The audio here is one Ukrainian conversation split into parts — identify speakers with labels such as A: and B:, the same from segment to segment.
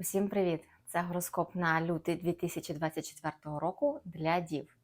A: Усім привіт! Це гороскоп на лютий 2024 року для дів.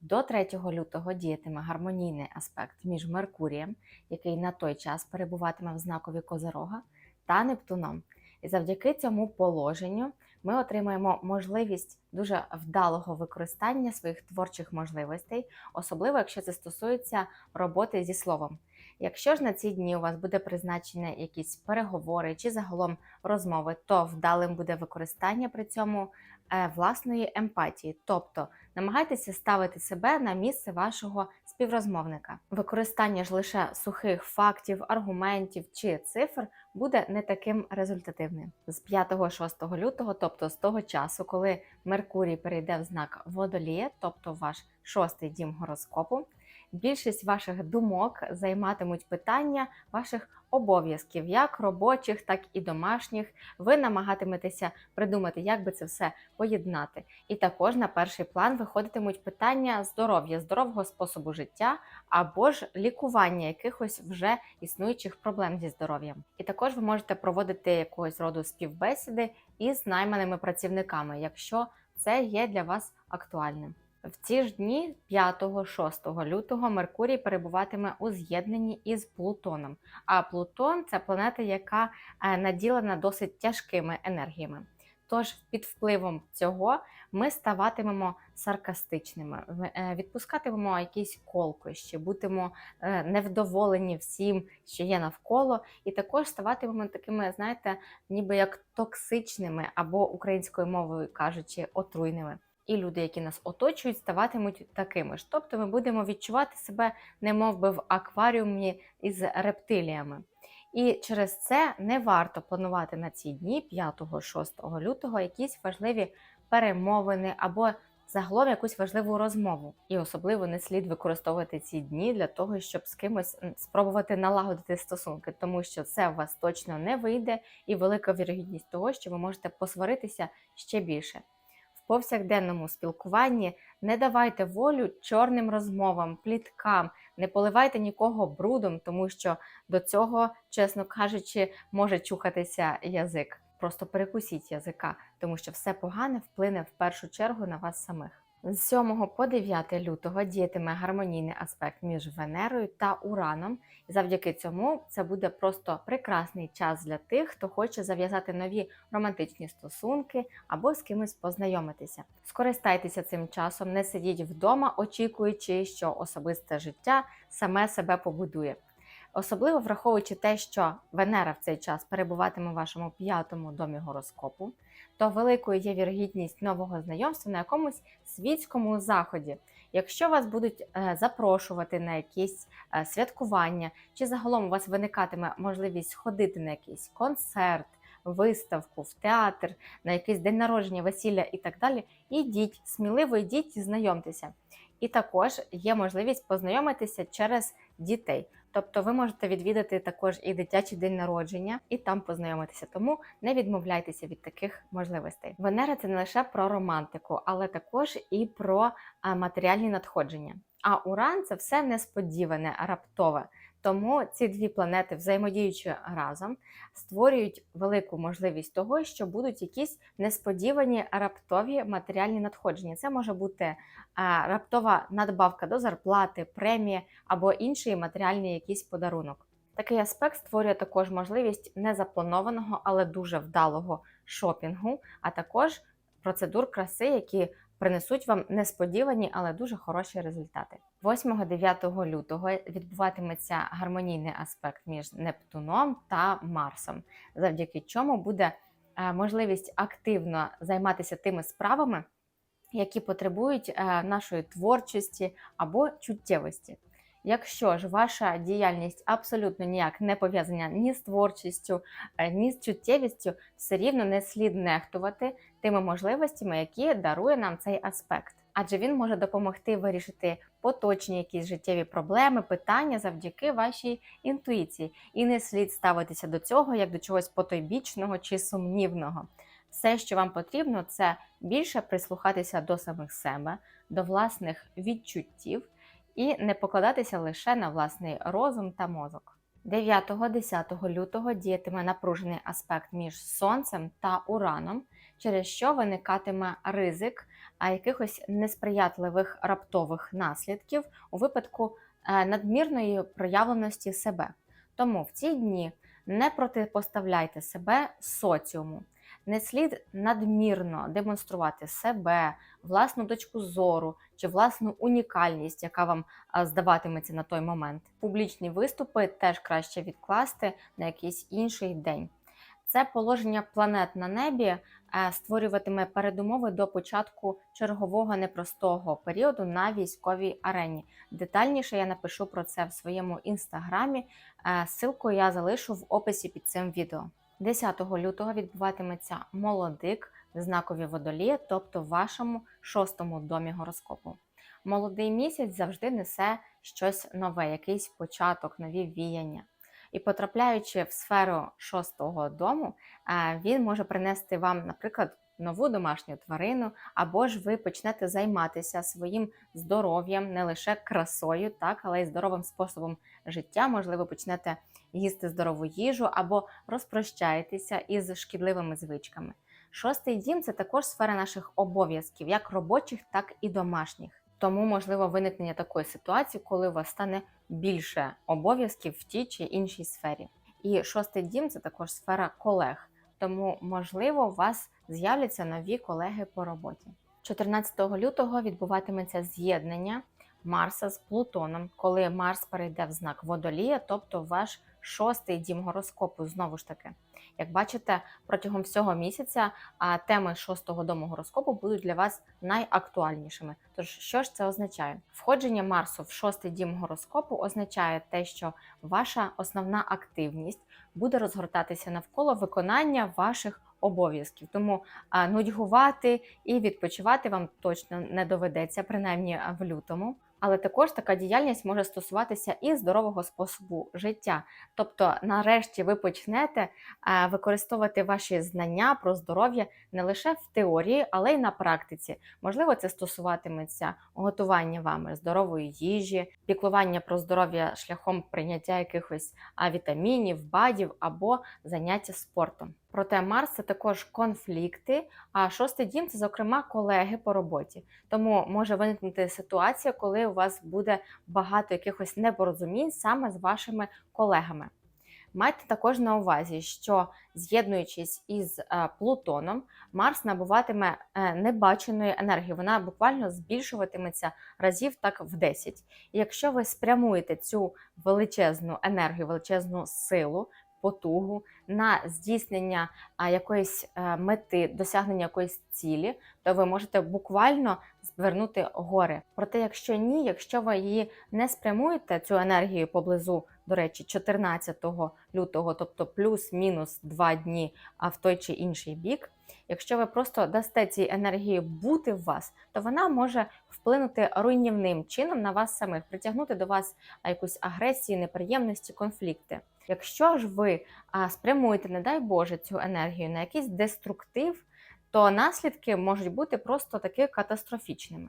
A: До 3 лютого діятиме гармонійний аспект між Меркурієм, який на той час перебуватиме в знакові Козирога, та Нептуном. І завдяки цьому положенню ми отримаємо можливість дуже вдалого використання своїх творчих можливостей, особливо якщо це стосується роботи зі словом. Якщо ж на ці дні у вас буде призначені якісь переговори чи загалом розмови, то вдалим буде використання при цьому е, власної емпатії, тобто намагайтеся ставити себе на місце вашого співрозмовника. Використання ж лише сухих фактів, аргументів чи цифр буде не таким результативним. З 5-6 лютого, тобто з того часу, коли Меркурій перейде в знак Водолія, тобто ваш шостий дім гороскопу, більшість ваших думок займатимуть питання ваших обов'язків, як робочих, так і домашніх. Ви намагатиметеся придумати, як би це все поєднати. І також на перший план виходитимуть питання здоров'я, здорового способу життя або ж лікування якихось вже існуючих проблем зі здоров'ям. І також ви можете проводити якогось роду співбесіди із найманими працівниками, якщо це є для вас актуальним. В ці ж дні 5-6 лютого Меркурій перебуватиме у з'єднанні із Плутоном. А Плутон це планета, яка е, наділена досить тяжкими енергіями. Тож під впливом цього ми ставатимемо саркастичними, е, відпускатимемо якісь колкощі, будемо е, невдоволені всім, що є навколо, і також ставатимемо такими, знаєте, ніби як токсичними або українською мовою кажучи, отруйними і люди, які нас оточують, ставатимуть такими ж. Тобто ми будемо відчувати себе, немов би в акваріумі із рептиліями. І через це не варто планувати на ці дні, 5-6 лютого, якісь важливі перемовини або загалом якусь важливу розмову. І особливо не слід використовувати ці дні для того, щоб з кимось спробувати налагодити стосунки, тому що це у вас точно не вийде, і велика вірогідність того, що ви можете посваритися ще більше повсякденному спілкуванні не давайте волю чорним розмовам, пліткам, не поливайте нікого брудом, тому що до цього, чесно кажучи, може чухатися язик. Просто перекусіть язика, тому що все погане вплине в першу чергу на вас самих. З 7 по 9 лютого діятиме гармонійний аспект між Венерою та Ураном. І завдяки цьому це буде просто прекрасний час для тих, хто хоче зав'язати нові романтичні стосунки або з кимось познайомитися. Скористайтеся цим часом, не сидіть вдома, очікуючи, що особисте життя саме себе побудує. Особливо враховуючи те, що Венера в цей час перебуватиме в вашому п'ятому домі гороскопу, то великою є вірогідність нового знайомства на якомусь світському заході. Якщо вас будуть е, запрошувати на якісь е, святкування, чи загалом у вас виникатиме можливість ходити на якийсь концерт, виставку, в театр, на якийсь день народження, весілля і так далі, ідіть, сміливо йдіть і знайомтеся. І також є можливість познайомитися через дітей. Тобто ви можете відвідати також і дитячий день народження, і там познайомитися. Тому не відмовляйтеся від таких можливостей. Венера це не лише про романтику, але також і про матеріальні надходження. А Уран це все несподіване, раптове. Тому ці дві планети, взаємодіючи разом, створюють велику можливість того, що будуть якісь несподівані раптові матеріальні надходження. Це може бути раптова надбавка до зарплати, премія або інший матеріальний якийсь подарунок. Такий аспект створює також можливість незапланованого, але дуже вдалого шопінгу, а також процедур краси, які принесуть вам несподівані, але дуже хороші результати. 8-9 лютого відбуватиметься гармонійний аспект між Нептуном та Марсом, завдяки чому буде е, можливість активно займатися тими справами, які потребують е, нашої творчості або чуттєвості. Якщо ж ваша діяльність абсолютно ніяк не пов'язана ні з творчістю, е, ні з чуттєвістю, все рівно не слід нехтувати тими можливостями, які дарує нам цей аспект. Адже він може допомогти вирішити поточні якісь життєві проблеми, питання завдяки вашій інтуїції. І не слід ставитися до цього як до чогось потойбічного чи сумнівного. Все, що вам потрібно, це більше прислухатися до самих себе, до власних відчуттів і не покладатися лише на власний розум та мозок. 9-10 лютого діятиме напружений аспект між Сонцем та Ураном, через що виникатиме ризик якихось несприятливих раптових наслідків у випадку е, надмірної проявленості себе. Тому в ці дні не протипоставляйте себе соціуму. Не слід надмірно демонструвати себе, власну точку зору чи власну унікальність, яка вам здаватиметься на той момент. Публічні виступи теж краще відкласти на якийсь інший день. Це положення планет на небі е, створюватиме передумови до початку чергового непростого періоду на військовій арені. Детальніше я напишу про це в своєму інстаграмі. Е, Ссылку я залишу в описі під цим відео. 10 лютого відбуватиметься молодик в знакові водолія, тобто в вашому шостому домі гороскопу. Молодий місяць завжди несе щось нове, якийсь початок, нові віяння. І потрапляючи в сферу шостого дому, е, він може принести вам, наприклад, нову домашню тварину, або ж ви почнете займатися своїм здоров'ям, не лише красою, так, але й здоровим способом життя. Можливо, почнете їсти здорову їжу або розпрощаєтеся із шкідливими звичками. Шостий дім це також сфера наших обов'язків, як робочих, так і домашніх. Тому можливо виникнення такої ситуації, коли у вас стане більше обов'язків в тій чи іншій сфері. І шостий дім це також сфера колег. Тому, можливо, у вас з'являться нові колеги по роботі. 14 лютого відбуватиметься з'єднання Марса з Плутоном, коли Марс перейде в знак Водолія, тобто ваш шостий дім гороскопу. Знову ж таки, як бачите, протягом всього місяця теми шостого дому гороскопу будуть для вас найактуальнішими. Тож, що ж це означає? Входження Марсу в шостий дім гороскопу означає те, що ваша основна активність буде розгортатися навколо виконання ваших обов'язків. Тому нудьгувати і відпочивати вам точно не доведеться, принаймні в лютому. Але також така діяльність може стосуватися і здорового способу життя. Тобто, нарешті, ви почнете е, використовувати ваші знання про здоров'я не лише в теорії, але й на практиці. Можливо, це стосуватиметься готування вами здорової їжі, піклування про здоров'я шляхом прийняття якихось вітамінів, бадів або заняття спортом. Проте Марс це також конфлікти, а шостий дім це, зокрема, колеги по роботі. Тому може виникнути ситуація, коли у вас буде багато якихось непорозумінь саме з вашими колегами. Майте також на увазі, що з'єднуючись із е, Плутоном, Марс набуватиме е, небаченої енергії. Вона буквально збільшуватиметься разів так в 10. І якщо ви спрямуєте цю величезну енергію, величезну силу, потугу на здійснення якоїсь е, мети, досягнення якоїсь цілі, то ви можете буквально звернути гори. Проте, якщо ні, якщо ви її не спрямуєте цю енергію поблизу, до речі, 14 лютого, тобто плюс-мінус два дні, а в той чи інший бік. Якщо ви просто дасте цій енергії бути в вас, то вона може вплинути руйнівним чином на вас самих, притягнути до вас якусь агресію, неприємності, конфлікти. Якщо ж ви спрямуєте, не дай Боже, цю енергію на якийсь деструктив, то наслідки можуть бути просто таки катастрофічними.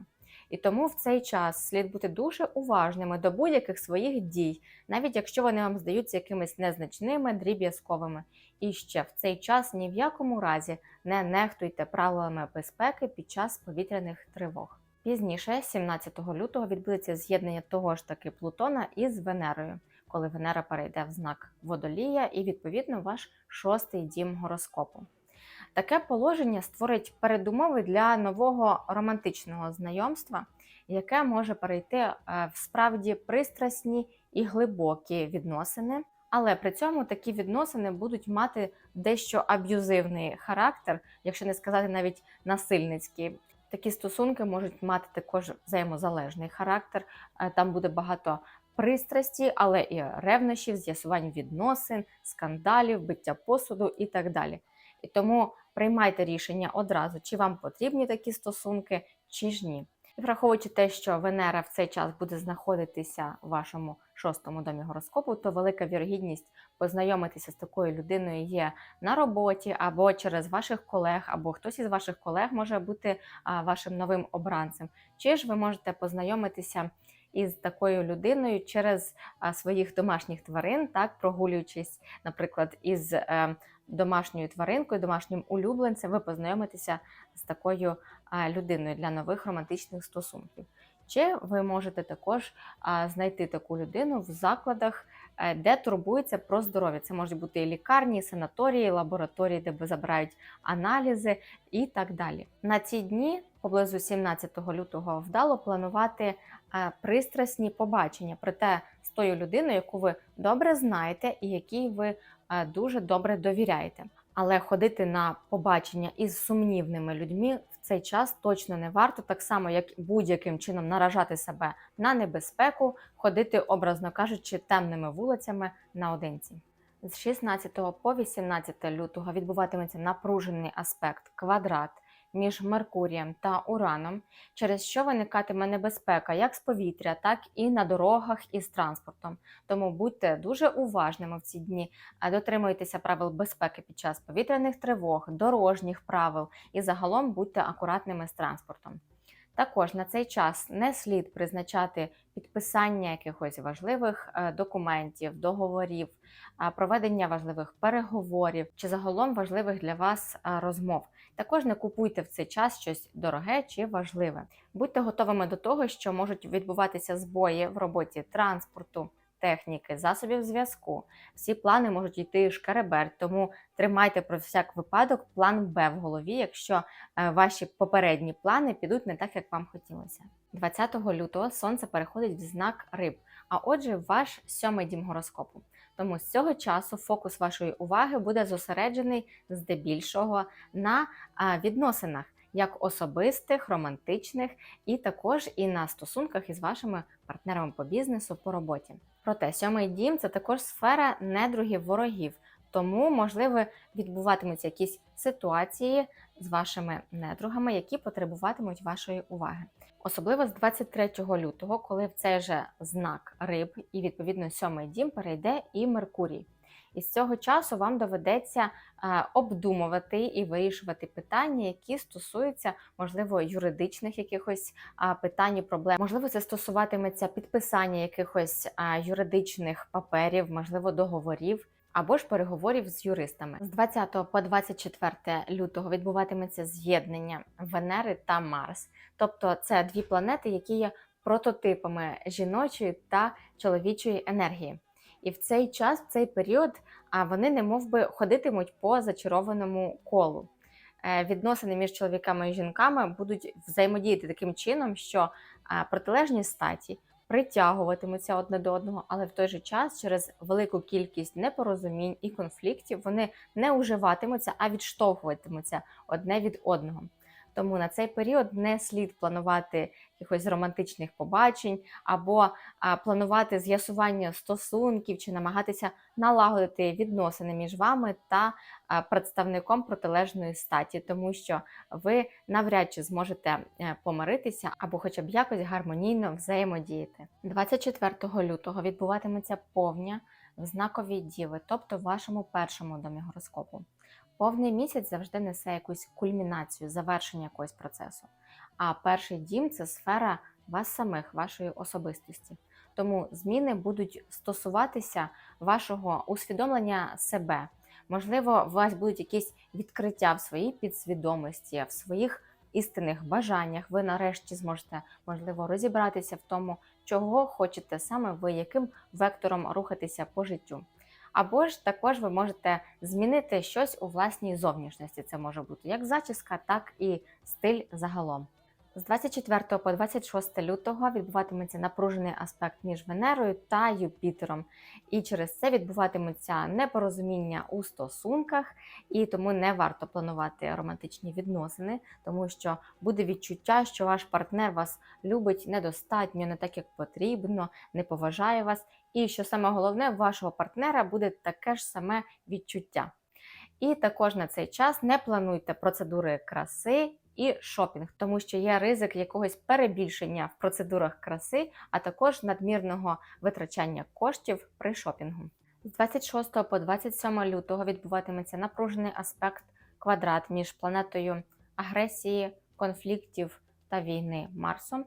A: І тому в цей час слід бути дуже уважними до будь-яких своїх дій, навіть якщо вони вам здаються якимись незначними, дріб'язковими. І ще в цей час ні в якому разі не нехтуйте правилами безпеки під час повітряних тривог. Пізніше, 17 лютого, відбудеться з'єднання того ж таки Плутона із Венерою, коли Венера перейде в знак водолія і, відповідно, ваш шостий дім гороскопу. Таке положення створить передумови для нового романтичного знайомства, яке може перейти е, в справді пристрасні і глибокі відносини. Але при цьому такі відносини будуть мати дещо аб'юзивний характер, якщо не сказати навіть насильницький. Такі стосунки можуть мати також взаємозалежний характер. Е, там буде багато пристрасті, але і ревнощів, з'ясувань відносин, скандалів, биття посуду і так далі. І тому приймайте рішення одразу, чи вам потрібні такі стосунки, чи ж ні. І враховуючи те, що Венера в цей час буде знаходитися в вашому шостому домі гороскопу, то велика вірогідність познайомитися з такою людиною є на роботі або через ваших колег, або хтось із ваших колег може бути вашим новим обранцем. Чи ж ви можете познайомитися із такою людиною через своїх домашніх тварин, так прогулюючись, наприклад, із е, домашньою тваринкою, домашнім улюбленцем, ви познайомитеся з такою людиною для нових романтичних стосунків. Чи ви можете також знайти таку людину в закладах, е, де турбуються про здоров'я. Це можуть бути лікарні, санаторії, лабораторії, де забирають аналізи і так далі. На ці дні, поблизу 17 лютого, вдало планувати е, пристрасні побачення, проте з тою людиною, яку ви добре знаєте і якій ви е, дуже добре довіряєте. Але ходити на побачення із сумнівними людьми в цей час точно не варто, так само як будь-яким чином наражати себе на небезпеку, ходити, образно кажучи, темними вулицями наодинці. З 16 по 18 лютого відбуватиметься напружений аспект квадрат між Меркурієм та Ураном, через що виникатиме небезпека як з повітря, так і на дорогах і з транспортом. Тому будьте дуже уважними в ці дні, дотримуйтеся правил безпеки під час повітряних тривог, дорожніх правил і загалом будьте акуратними з транспортом. Також на цей час не слід призначати підписання якихось важливих е, документів, договорів, проведення важливих переговорів чи загалом важливих для вас розмов. Також не купуйте в цей час щось дороге чи важливе. Будьте готовими до того, що можуть відбуватися збої в роботі транспорту, техніки, засобів зв'язку. Всі плани можуть йти шкереберть, тому тримайте про всяк випадок план Б в голові, якщо е, ваші попередні плани підуть не так, як вам хотілося. 20 лютого сонце переходить в знак риб, а отже, ваш сьомий дім гороскопу. Тому з цього часу фокус вашої уваги буде зосереджений здебільшого на відносинах, як особистих, романтичних, і також і на стосунках із вашими партнерами по бізнесу по роботі. Проте сьомий дім це також сфера недругів ворогів. Тому, можливо, відбуватимуться якісь ситуації з вашими недругами, які потребуватимуть вашої уваги. Особливо з 23 лютого, коли в цей же знак риб і відповідно сьомий дім перейде і Меркурій. І з цього часу вам доведеться е, обдумувати і вирішувати питання, які стосуються, можливо, юридичних якихось питань і проблем. Можливо, це стосуватиметься підписання якихось юридичних паперів, можливо, договорів. Або ж переговорів з юристами з 20 по 24 лютого відбуватиметься з'єднання Венери та Марс, тобто це дві планети, які є прототипами жіночої та чоловічої енергії. І в цей час, в цей період, вони не мов би ходитимуть по зачарованому колу. Е, Відносини між чоловіками і жінками будуть взаємодіяти таким чином, що протилежні статі притягуватимуться одне до одного, але в той же час через велику кількість непорозумінь і конфліктів вони не уживатимуться, а відштовхуватимуться одне від одного. Тому на цей період не слід планувати якихось романтичних побачень або планувати з'ясування стосунків чи намагатися налагодити відносини між вами та представником протилежної статі, тому що ви навряд чи зможете е, помиритися або хоча б якось гармонійно взаємодіяти. 24 лютого відбуватиметься повня в знаковій діви, тобто в вашому першому домі гороскопу. Повний місяць завжди несе якусь кульмінацію, завершення якогось процесу. А перший дім це сфера вас самих, вашої особистості. Тому зміни будуть стосуватися вашого усвідомлення себе. Можливо, у вас будуть якісь відкриття в своїй підсвідомості, в своїх істинних бажаннях. Ви нарешті зможете, можливо, розібратися в тому, чого хочете саме ви, яким вектором рухатися по життю. Або ж також ви можете змінити щось у власній зовнішності. Це може бути як зачіска, так і стиль загалом. З 24 по 26 лютого відбуватиметься напружений аспект між Венерою та Юпітером, і через це відбуватимуться непорозуміння у стосунках, і тому не варто планувати романтичні відносини, тому що буде відчуття, що ваш партнер вас любить недостатньо, не так як потрібно, не поважає вас. І що саме головне, у вашого партнера буде таке ж саме відчуття. І також на цей час не плануйте процедури краси і шопінг, тому що є ризик якогось перебільшення в процедурах краси, а також надмірного витрачання коштів при шопінгу. З 26 по 27 лютого відбуватиметься напружений аспект квадрат між планетою агресії, конфліктів та війни Марсом.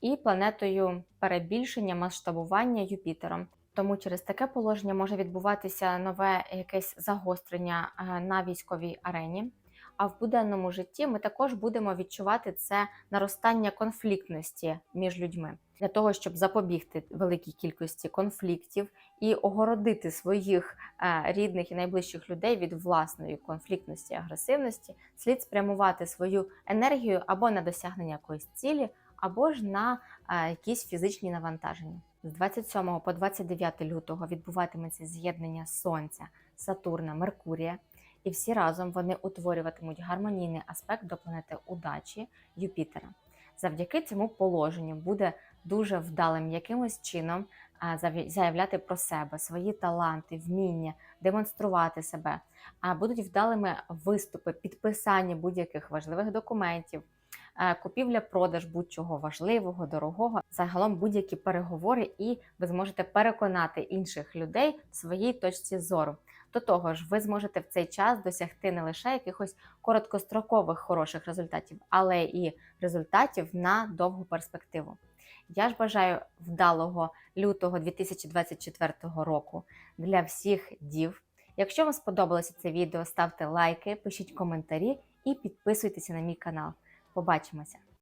A: і планетою перебільшення масштабування Юпітером. Тому через таке положення може відбуватися нове якесь загострення е, на військовій арені. А в буденному житті ми також будемо відчувати це наростання конфліктності між людьми для того, щоб запобігти великій кількості конфліктів і огородити своїх е, рідних і найближчих людей від власної конфліктності і агресивності, слід спрямувати свою енергію або на досягнення якоїсь цілі, або ж на е, якісь фізичні навантаження. З 27 по 29 лютого відбуватиметься з'єднання Сонця, Сатурна, Меркурія, і всі разом вони утворюватимуть гармонійний аспект до планети удачі Юпітера. Завдяки цьому положенню буде дуже вдалим якимось чином заявляти про себе, свої таланти, вміння, демонструвати себе. А будуть вдалими виступи, підписання будь-яких важливих документів, е, купівля-продаж будь-чого важливого, дорогого, загалом будь-які переговори, і ви зможете переконати інших людей в своїй точці зору. До того ж, ви зможете в цей час досягти не лише якихось короткострокових хороших результатів, але і результатів на довгу перспективу. Я ж бажаю вдалого лютого 2024 року для всіх дів. Якщо вам сподобалося це відео, ставте лайки, пишіть коментарі і підписуйтеся на мій канал. Побачимося!